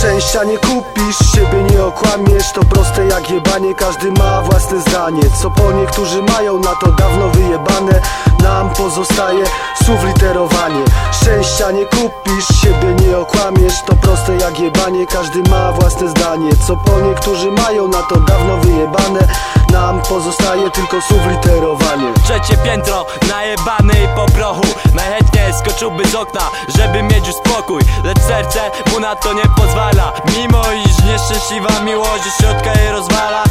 Szczęścia nie kupisz, siebie nie okłamiesz To proste jak jebanie, każdy ma własne zdanie. Co po niektórzy mają na to dawno wyjebane Nam pozostaje słów literowanie. Szczęścia nie kupisz, siebie nie okłamiesz To proste jak jebanie, każdy ma własne zdanie. Co po niektórzy mają na to dawno wyjebane Nam pozostaje tylko słów literowanie. Trzecie piętro, najebane i po prochu. Skoczyłby z okna, żeby mieć już spokój. Lecz serce mu na to nie pozwala. Mimo iż nieszczęśliwa miłość środka jej rozwala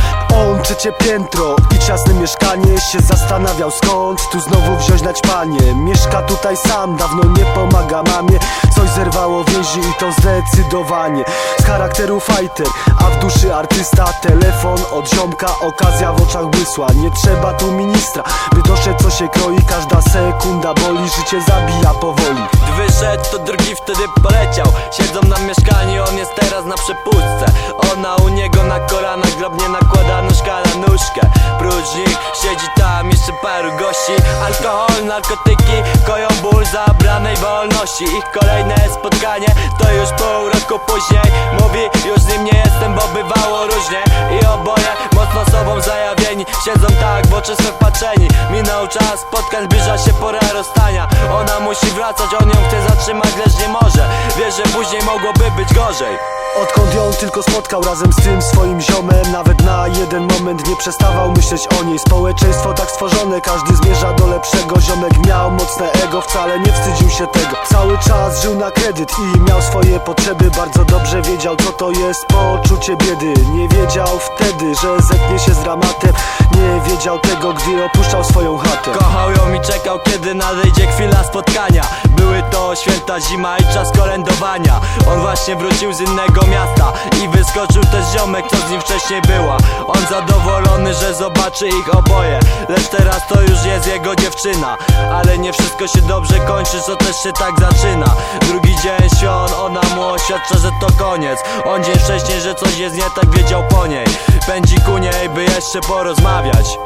trzecie piętro i ciasne mieszkanie Się zastanawiał skąd tu znowu wziąć na ćpanie Mieszka tutaj sam, dawno nie pomaga mamie. Coś zerwało więzi i to zdecydowanie. Z charakteru fighter, a w duszy artysta. Telefon od ziomka, okazja w oczach błysła. Nie trzeba tu ministra, by doszedł co się kroi. Każda sekunda boli, życie zabija powoli. Gdy wyszedł, to drugi wtedy poleciał. Siedzą na mieszkaniu, on jest teraz na przepustce. Ona u niego na kolanach grobnie nakłada nóżka na nóżkę Prócz nich siedzi tam jeszcze paru gości. Alkohol, narkotyki, koją ból zabranej wolności. Ich kolejne spotkanie to już pół roku później. Mówi, już z nim nie jestem, bo bywało różnie. I oboje mocno sobą zajawieni Siedzą tak w oczy swe wpatrzeni. Minął czas spotkań, zbliża się pora rozstania. Ona musi wracać, on ją chce zatrzymać, lecz nie może. Wie, że później mogłoby być gorzej Odkąd ją tylko spotkał razem z tym swoim ziomem Nawet na jeden moment nie przestawał myśleć o niej. Społeczeństwo tak stworzone, każdy zmierza do lepszego. Ziomek miał mocne ego, wcale nie wstydził się tego. Cały czas żył na kredyt i miał swoje potrzeby. Bardzo dobrze wiedział co to jest poczucie biedy. Nie wiedział wtedy, że zetknie się z dramatem. Nie wiedział tego, gdy opuszczał swoją chatę. Kochał ją i czekał, kiedy nadejdzie chwila spotkania Były to święta zima i czas kolędowania. On właśnie wrócił z innego miasta I wyskoczył też ziomek, co z nim wcześniej była. On zadowolony, że zobaczy ich oboje Lecz teraz to już jest jego dziewczyna. Ale nie wszystko się dobrze kończy, co też się tak zaczyna. Drugi dzień świąt, ona mu oświadcza, że to koniec. On dzień wcześniej, że coś jest nie tak, wiedział po niej. Pędzi ku niej, by jeszcze porozmawiać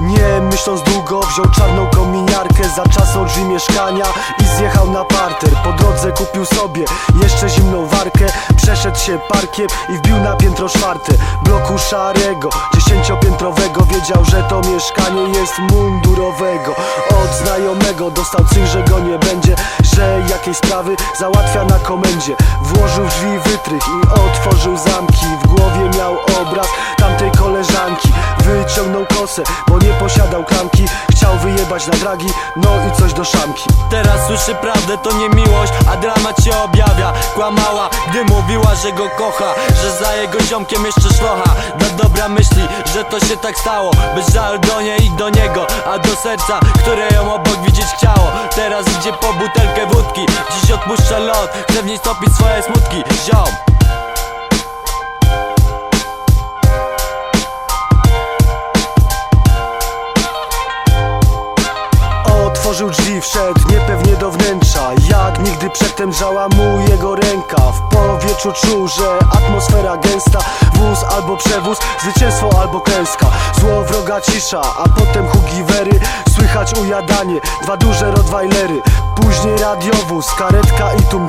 Nie myśląc długo wziął czarną kominiarkę Za czas drzwi mieszkania i zjechał na parter. Po drodze kupił sobie jeszcze zimną warkę Przeszedł się parkiem i wbił na piętro czwarte. Bloku szarego, dziesięciopiętrowego Wiedział, że to mieszkanie jest mundurowego. Od znajomego dostał cynk, że go nie będzie Że jakieś sprawy załatwia na komendzie. Włożył drzwi wytrych i otworzył zamki. W głowie miał obraz tamtej koleżanki Wyciągnął kosę, bo nie posiadał klamki. Chciał wyjebać na dragi, no i coś do szamki. Teraz słyszy prawdę, to nie miłość, a dramat się objawia. Kłamała, gdy mówiła, że go kocha Że za jego ziomkiem jeszcze szlocha Dla dobra myśli, że to się tak stało Bez żal do niej i do niego, a do serca Które ją obok widzieć chciało. Teraz idzie po butelkę wódki Dziś odpuszcza lot, chce w niej stopić swoje smutki. Ziom Otworzył drzwi, przedtem żała mu jego ręka. W powietrzu czuł, że atmosfera gęsta. Wóz albo przewóz, zwycięstwo albo klęska. Zło wroga cisza, a potem hugiwery. Słychać ujadanie, dwa duże rottweilery. Później radiowóz, karetka i tłum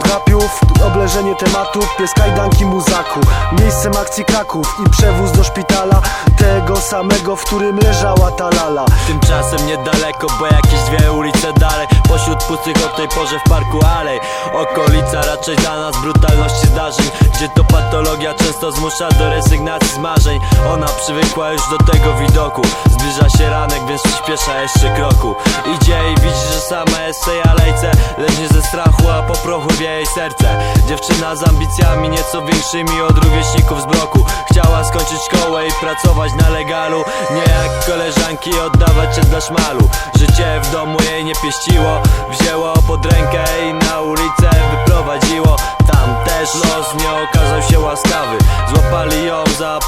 Obleżenie tematu, pies kajdanki muzaku Miejscem akcji Kraków i przewóz do szpitala. Tego samego, w którym leżała ta lala. Tymczasem niedaleko, bo jakieś dwie ulice dalej. Pośród pustych o tej porze w parku alej Okolica raczej dla nas brutalności zdarzeń Gdzie to patologia często zmusza do rezygnacji z marzeń. Ona przywykła już do tego widoku. Zbliża się ranek, więc przyspiesza jeszcze kroku. Idzie i widzi, że sama jest w tej alejce. Lecz nie ze strachu, a po prochu wie jej serce. Dziewczyna z ambicjami nieco większymi od rówieśników z bloku Chciała skończyć szkołę i pracować na legalu. Nie jak koleżanki oddawać się dla szmalu. Życie w domu jej nie pieściło. Wzięło pod rękę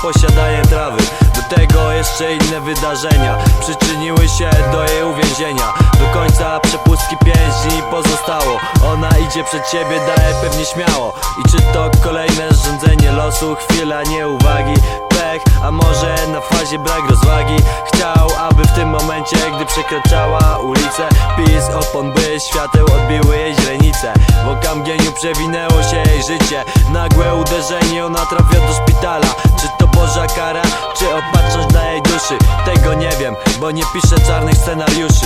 posiadanie trawy. Do tego jeszcze inne wydarzenia Przyczyniły się do jej uwięzienia. Do końca przepustki pięć dni pozostało. Ona idzie przed siebie, daje pewnie śmiało. I czy to kolejne rządzenie losu? Chwila nieuwagi. Pech, a może na fazie brak rozwagi. Chciał, aby w tym momencie, gdy przekraczała ulicę Pisk opon by świateł odbiły jej źrenice. W okamgnieniu przewinęło się jej życie. Nagłe uderzenie, ona trafia do szpitala Boża kara, czy opatrzność dla jej duszy? Tego nie wiem, bo nie piszę czarnych scenariuszy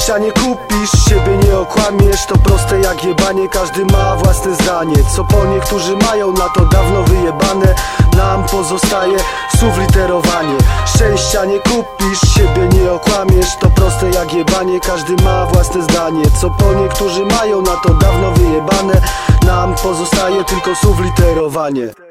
Szczęścia nie kupisz, siebie nie okłamiesz. To proste jak jebanie, każdy ma własne zdanie. Co po niektórzy mają na to dawno wyjebane. Nam pozostaje słów literowanie. Szczęścia nie kupisz, siebie nie okłamiesz. To proste jak jebanie, każdy ma własne zdanie. Co po niektórzy mają na to dawno wyjebane. Nam pozostaje tylko słów literowanie